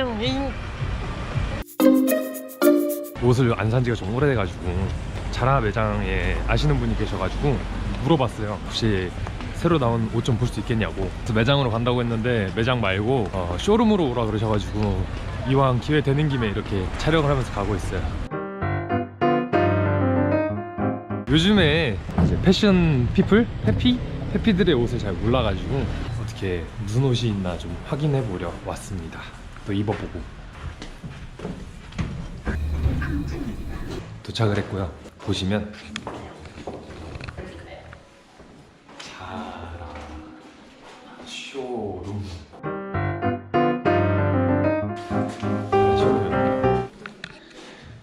안녕. 옷을 안 산 지가 좀 오래돼가지고 자라 매장에 아시는 분이 계셔가지고 물어봤어요. 혹시 새로 나온 옷 좀 볼 수 있겠냐고. 그래서 매장으로 간다고 했는데 매장 말고 어, 쇼룸으로 오라 그러셔가지고 이왕 기회 되는 김에 이렇게 촬영을 하면서 가고 있어요. 요즘에 이제 패션 피플, 페피, 페피들의 옷을 잘 몰라가지고 어떻게 무슨 옷이 있나 좀 확인해 보려 왔습니다. 또 입어보고. 도착을 했고요. 보시면 자라 쇼룸.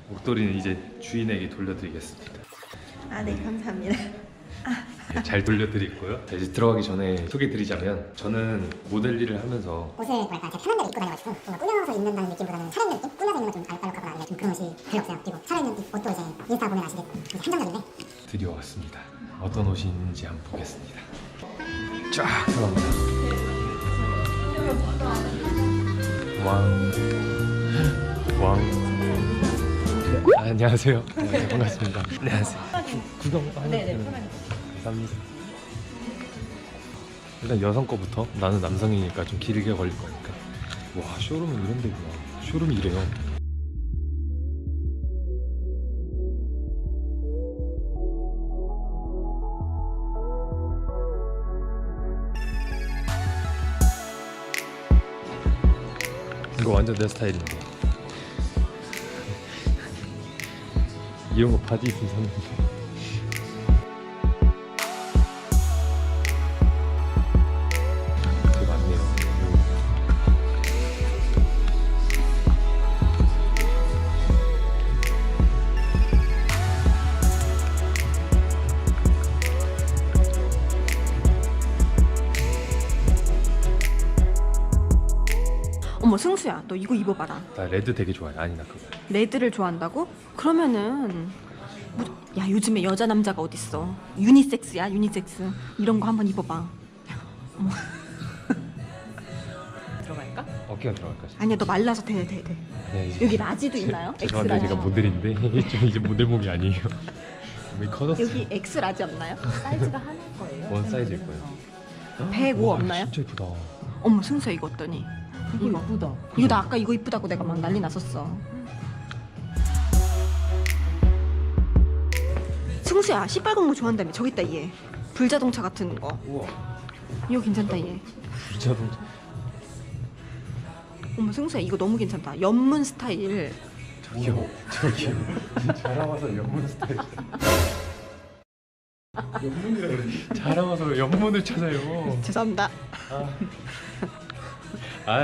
목도리는 이제 주인에게 돌려드리겠습니다. 아, 네, 감사합니다. 네, 잘 돌려드리고요. 네, 이제 들어가기 전에 소개드리자면 저는 모델 일을 하면서 옷을 뭐랄까 제가 편한 대로 입고 다녀가지고 뭔가 꾸며서 입는다는 느낌보다는 차려입는 느낌? 꾸며서 입는 건좀 알록달록하거나 아니면 좀 그런 옷이 별로 없어요 그리고 차려입는 옷도 이제 인스타 보면 아시겠지만 한정적인데 드디어 왔습니다. 어떤 옷이 있는지 한번 보겠습니다. 쫙 들어갑니다. 왕. 왕. 아, 안녕하세요. 네, 반갑습니다. 안녕하세요. 구- 구경 네네, 감사합니다. 일단 여성 거부터 나는 남성이니까 좀 길게 걸릴 거니까. 와 쇼룸은 이런 데구나. 쇼룸이 이래요. 이거 완전 내 스타일인데. 이런 거 바지 입으면 샀는데. 승수야, 너 이거 입어봐라. 나 레드 되게 좋아해. 아니 나 그거. 레드를 좋아한다고? 그러면은 뭐, 야 요즘에 여자 남자가 어딨어? 유니섹스야, 유니섹스. 이런 거 한번 입어봐. 어머. 들어갈까? 어깨가 들어갈까? 아니야, 너 말라서 돼, 돼, 돼. 네, 이제- 여기 라지도 있나요? 죄송한데 제가 모델인데 좀 이제 모델 몸이 아니에요. 몸이 커졌어요. 여기 X 라지 없나요? 사이즈가 하나일 거예요. 원 사이즈일 거예요. 105 와, 없나요? 진짜 예쁘다. 어머, 승수야 이거 어떠니? 이거 이쁘다. 이거 나 아까 이거 이쁘다고 내가 막 난리 났었어. 승수야, 시뻘건 거 좋아한다며. 저기 있다 얘. 불자동차 같은 거. 우와. 이거 괜찮다 얘. 불자동차. 어머 승수야 이거 너무 괜찮다. 연문 스타일. 저기요. 저기요. 자라와서 연문 스타일. 연문이라 그래. 자라와서 연문을 찾아요. 죄송합니다. 아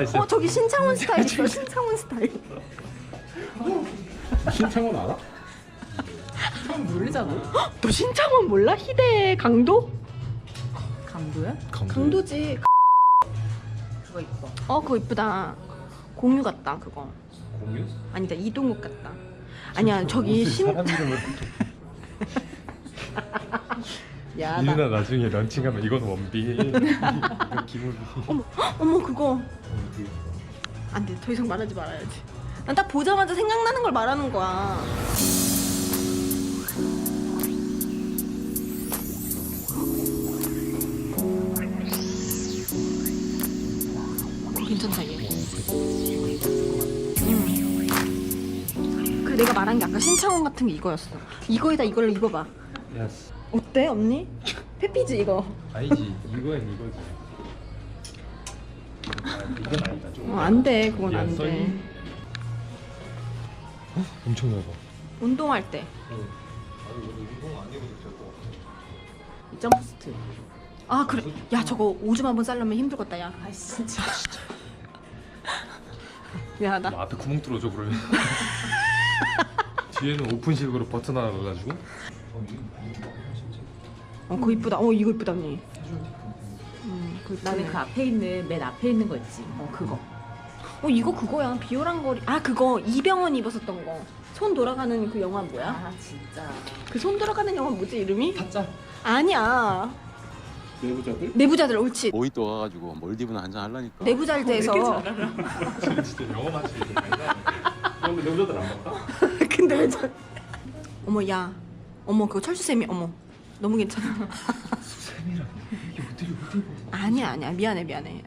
진짜. 어 저기 신창훈 스타일 있어. 신창훈 스타일. 신창원 알아? 처음 모르잖아. 너 신창훈 몰라? 희대 강도? 강도야? 강도지. 그거 이뻐. 어 그거 이쁘다. 공유 같다 그거. 공유? 아니다 이동욱 같다. 아니야 저기 신. 사람 이름을 야 이누나 나중에 런칭 하면 이건 원빈 이건 김우빈 어머 어머 그거. 안 돼 더 이상 말하지 말아야지. 난 딱 보자마자 생각나는 걸 말하는 거야. 어, 괜찮다 얘. 음. 그래 내가 말한 게 아까 신창원 같은 게 이거였어. 이거에다 이걸로 입어봐. 야스 어때 언니? 페피지 이거. 아니지 이거엔 이거지 아, 이건 아니다 좀 어, 안 돼. 그건 야, 안 돼. 써있니? 어? 엄청 넓어 운동할 때. 아니 이거 운동 안 해도 될것 같아 점프스트. 아 그래. 야 저거 오줌 한번 싸려면 힘들겠다 야. 아 진짜. 미안하다. 뭐 앞에 구멍 뚫어줘 그러면 뒤에는 오픈식으로 버튼 하나 넣어가지고 어 그거 이쁘다. 어 이거 이쁘다 언니. 음, 그 나는 그 앞에 있는 맨 앞에 있는 거 있지. 어 그거. 어 이거 그거야. 비오랑 거리. 아 그거 이병헌 입었었던 거. 손 돌아가는 그 영화 뭐야? 아 진짜. 그 손 돌아가는 영화 뭐지 이름이? 타짜 아니야. 내부자들? 내부자들 옳지. 모히또 가가지고 몰디브나 한잔 하려니까 내부자를 대해서. 진짜 영어만 치고 근데 남자들 안 봤다? 근데 왜 저? 어머 야, 어머 그거 철수 쌤이 어머 너무 괜찮아. 쌤이랑 이게 어디 입어 아니야 아니야. 미안해 미안해.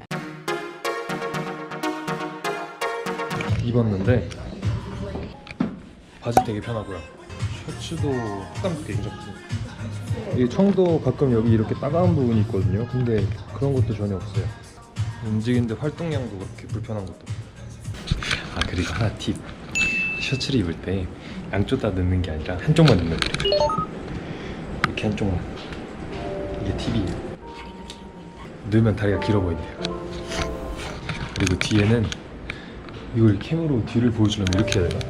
입었는데 바지 되게 편하고요. 셔츠도 흑감도 괜찮고. 이게 청도 가끔 여기 이렇게 따가운 부분이 있거든요. 근데 그런 것도 전혀 없어요. 움직이는데 활동량도 그렇게 불편한 것도 없고 아 그리고 하나 팁. 셔츠를 입을 때 양쪽 다 넣는 게 아니라 한쪽만 넣는 거예요 이렇게 한쪽만 이게 팁이에요 넣으면 다리가 길어 보인대요 그리고 뒤에는 이걸 캠으로 뒤를 보여주려면 이렇게 해야 되나?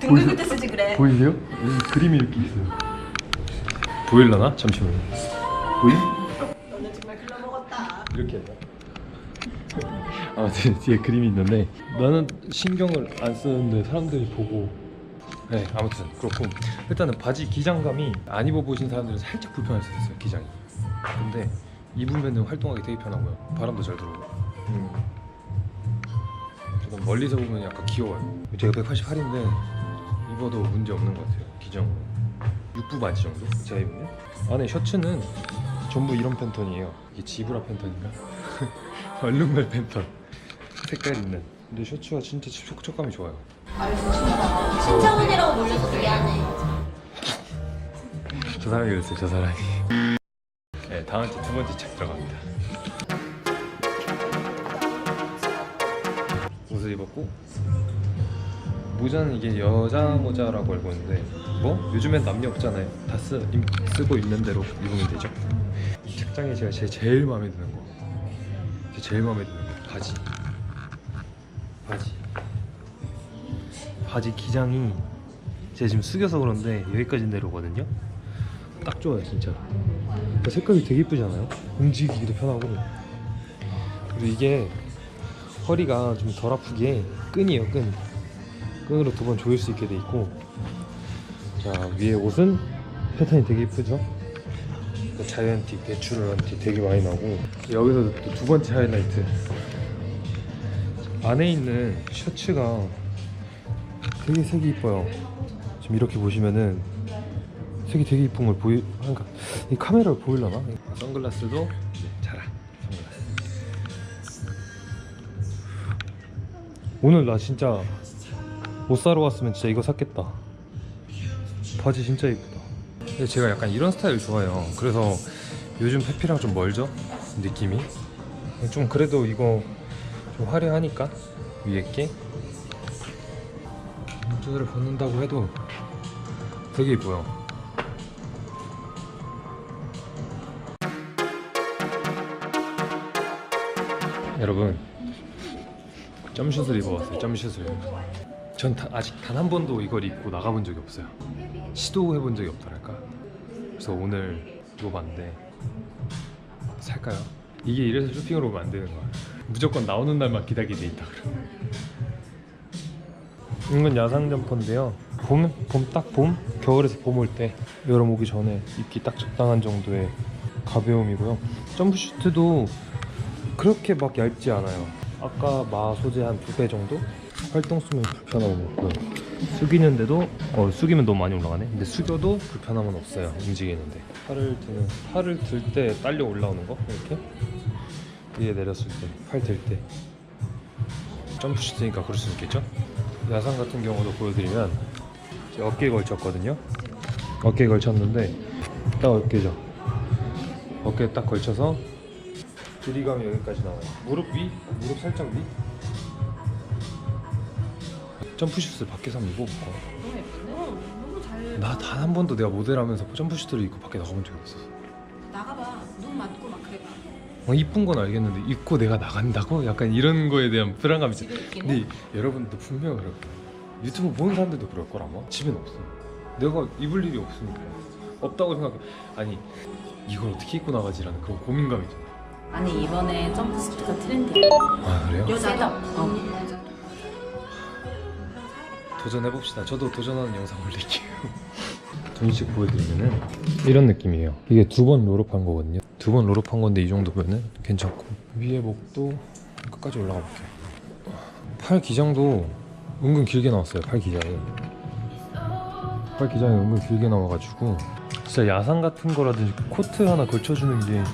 등 긁을 때 쓰지 그래. 보이세요? 여기 그림이 이렇게 있어요 보일라나? 잠시만요 보이? 너는 정말 글러먹었다. 이렇게 해야 되나? 아무튼 뒤에 그림이 있는데 나는 신경을 안 쓰는데 사람들이 보고 네 아무튼 그렇고. 일단은 바지 기장감이 안 입어보신 사람들은 살짝 불편할 수 있어요 기장이. 근데 입으면은 활동하기 되게 편하고요. 바람도 잘 들어오고. 음. 저는 멀리서 보면 약간 귀여워요. 제가 188인데 입어도 문제 없는 것 같아요 기장으로. 6부 바지 정도? 제가 입으면 안에 셔츠는 전부 이런 팬턴이에요. 이게 지브라 팬턴인가? 얼룩말 팬턴. 색깔 있는. 근데 셔츠가 진짜 촉촉감이 좋아요 신장훈이라고 놀려서 미안해. 저 사람이 그랬어요 저 사람이. 네 다음 주 두 번째 책 들어갑니다. 옷을 입었고 모자는 이게 여자 모자라고 알고 있는데 뭐? 요즘엔 남녀 없잖아요. 다 쓰, 임- 쓰고 있는 대로 입으면 되죠? 이 책장에 제가 제 제일 마음에 드는 거. 제 제일 마음에 드는 거. 바지. 바지 바지 기장이 제가 지금 숙여서 그런데 여기까지 내려오거든요. 딱 좋아요 진짜. 그러니까 색깔이 되게 이쁘지 않아요? 움직이기도 편하고. 그리고 이게 허리가 좀 덜 아프게 끈이에요 끈. 끈으로 두 번 조일 수 있게 돼 있고. 자 위에 옷은 패턴이 되게 이쁘죠? 그 자이언티, 배추럴 티 되게 많이 나고. 여기서 또 두 번째 하이라이트. 안에 있는 셔츠가 되게 색이 이뻐요. 지금 이렇게 보시면은 색이 되게 이쁜 걸 보이 그러니까 이 카메라를 보일라나? 선글라스도 자라 선글라스. 오늘 나 진짜 옷 사러 왔으면 진짜 이거 샀겠다. 바지 진짜 이쁘다. 근데 제가 약간 이런 스타일 좋아해요. 그래서 요즘 페피랑 좀 멀죠? 느낌이? 좀 그래도 이거 좀 화려하니까? 위에 게 모자를 벗는다고 해도 되게 이뻐요. 여러분 점슛을 입어봤어요 점슛을. 전 다- 아직 단 한 번도 이걸 입고 나가본 적이 없어요. 시도해본 적이 없더랄까? 그래서 오늘 입어봤는데 살까요? 이게 이래서 쇼핑을 오면 안 되는 거야. 무조건 나오는 날만 기다리게 돼 있다 그러면 이건 야상 점퍼인데요. 봄, 봄? 딱 봄? 겨울에서 봄 올 때 여름 오기 전에 입기 딱 적당한 정도의 가벼움이고요. 점프슈트도 그렇게 막 얇지 않아요. 아까 마 소재 한 두 배 정도? 활동 쓰면 불편함은 없고요. 숙이는데도 어 숙이면 너무 많이 올라가네? 근데 숙여도 불편함은 없어요 움직이는데. 팔을 드는 팔을 들 때 딸려 올라오는 거? 이렇게? 위에 내렸을 때 팔 들 때. 점프 슈트니까 그럴 수 있겠죠 야상 같은 경우도 보여드리면 어깨에 걸쳤거든요 어깨에 걸쳤는데 딱 어깨죠 어깨에 딱 걸쳐서 길이감이 여기까지 나와요 무릎 위? 무릎 살짝 위? 점프슛을 밖에서 한번 입어볼까? 너무 예쁜데? 나단 한 번도 내가 모델하면서 점프슈트를 입고 밖에 나가본 적이 없었어 어, 이쁜 건 알겠는데 입고 내가 나간다고? 약간 이런 거에 대한 불안감이 있어 지금 있긴 근데 여러분도 분명 그럴 거야 유튜브 보는 사람들도 그럴 걸 아마 집엔 없어 내가 입을 일이 없으니까 없다고 생각해 아니 이걸 어떻게 입고 나가지라는 그런 고민감이 있잖아 아니 이번에 점프스트가 트렌디야. 아 그래요? 여자도. 어. 도전해봅시다 저도 도전하는 영상 올릴게요 둔씩 보여드리면은 이런 느낌이에요. 이게 두 번 롤업한 거거든요. 두 번 롤업한 건데 이 정도면은 괜찮고 위에 목도 끝까지 올라가 볼게요. 팔 기장도 은근 길게 나왔어요. 팔 기장이. 팔 기장이 은근 길게 나와가지고 진짜 야상 같은 거라든지 코트 하나 걸쳐주는 게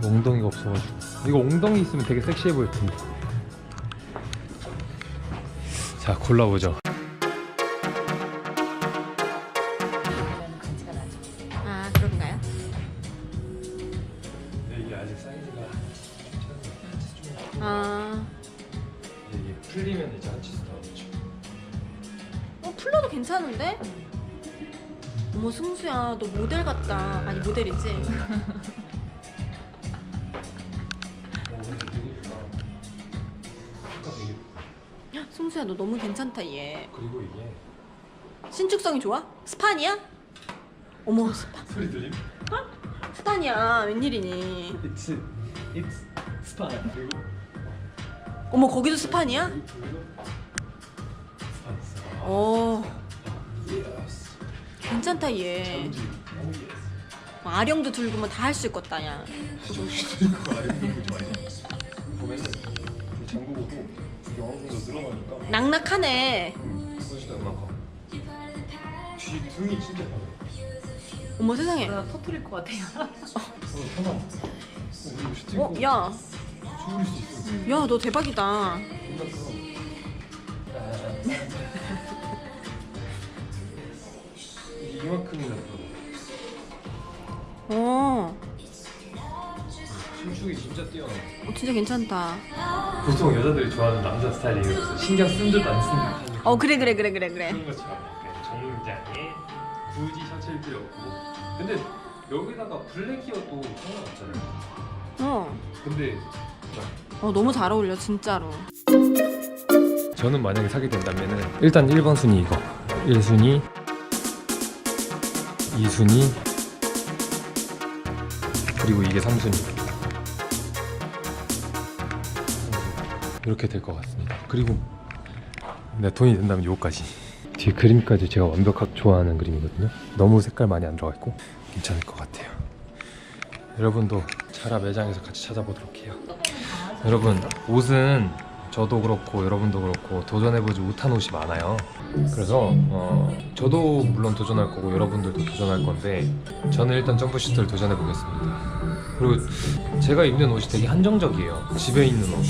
제 엉덩이가 없어가지고 이거 엉덩이 있으면 되게 섹시해 보일 텐데. 자 골라보죠. 풀리면 이제 한 치수 나오죠. 어, 풀러도 괜찮은데? 어머 승수야 너 모델 같다 아니 모델이지? 승수야 너 너무 괜찮다 얘 그리고 이게 신축성이 좋아? 스판이야? 어머 스판 소리 들림? 스판이야 웬일이니 It's it's 스파나 그리고 어머 거기도 스판이야? 어 괜찮다 얘 뭐 아령도 들고 뭐 다 할 수 있겠다 야 보면은 장구고도 이게 어느 정도 늘어나니까 낙낙하네 뒤 등이 진짜. 어머 세상에 나 터트릴 것 같아요. 어. 어? 야, 죽을 수 있어. 야, 너 대박이다. 존나 커. 이게 이만큼이나. 어, 신축이 진짜 뛰어나. 어, 진짜 괜찮다. 보통 여자들이 좋아하는 남자 스타일링으로서 신경 쓴 듯 안 쓴 듯한 어, 그래, 그래, 그래, 그래, 그래. 그런 것처럼 약간 정장에 굳이 셔츠일 필요 없고. 근데 여기다가 블랙이어도 상관없잖아요. 어, 근데 어, 너무 잘 어울려, 진짜로. 저는 만약에 사게 된다면은 일단 1번 순위 이거 1순위 2순위 그리고 이게 3순위. 이렇게 될 것 같습니다. 그리고 내 돈이 된다면 요거까지. 뒤에 그림까지 제가 완벽하게 좋아하는 그림이거든요. 너무 색깔 많이 안 들어가 있고 괜찮을 것 같아요. 여러분도 자라 매장에서 같이 찾아보도록 해요 여러분 옷은 저도 그렇고 여러분도 그렇고 도전해보지 못한 옷이 많아요. 그래서 어, 저도 물론 도전할 거고 여러분들도 도전할 건데 저는 일단 점프슈트를 도전해 보겠습니다. 그리고 제가 입는 옷이 되게 한정적이에요. 집에 있는 옷.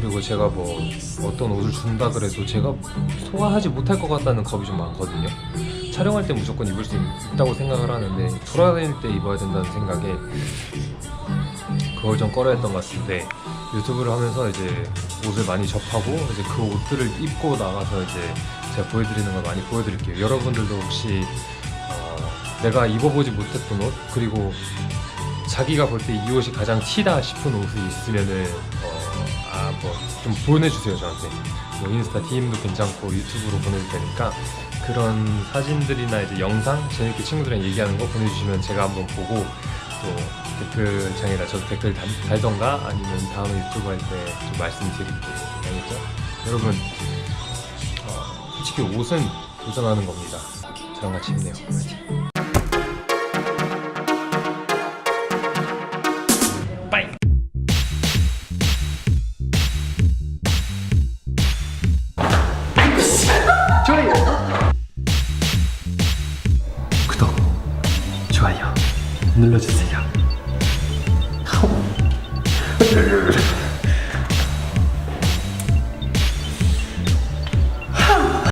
그리고 제가 뭐 어떤 옷을 준다 그래도 제가 소화하지 못할 것 같다는 겁이 좀 많거든요. 촬영할 때 무조건 입을 수 있- 있다고 생각을 하는데 돌아다닐 때 입어야 된다는 생각에 그걸 좀 꺼려 했던 것 같은데 유튜브를 하면서 이제 옷을 많이 접하고 이제 그 옷들을 입고 나가서 이제 제가 보여드리는 걸 많이 보여드릴게요. 여러분들도 혹시 어, 내가 입어보지 못했던 옷 그리고 자기가 볼 때 이 옷이 가장 티다 싶은 옷이 있으면은 어, 아뭐 좀 보내주세요 저한테. 뭐 인스타 DM도 괜찮고 유튜브로 보내줄 테니까 그런 사진들이나 이제 영상 재밌게 친구들이랑 얘기하는 거 보내주시면 제가 한번 보고 또 댓글창에다 저도 댓글 달, 달던가 아니면 다음에 유튜브 할 때 좀 말씀드릴게요. 알겠죠? 여러분 어, 솔직히 옷은 도전하는 겁니다. 저랑 같이 힘내요. 파이팅.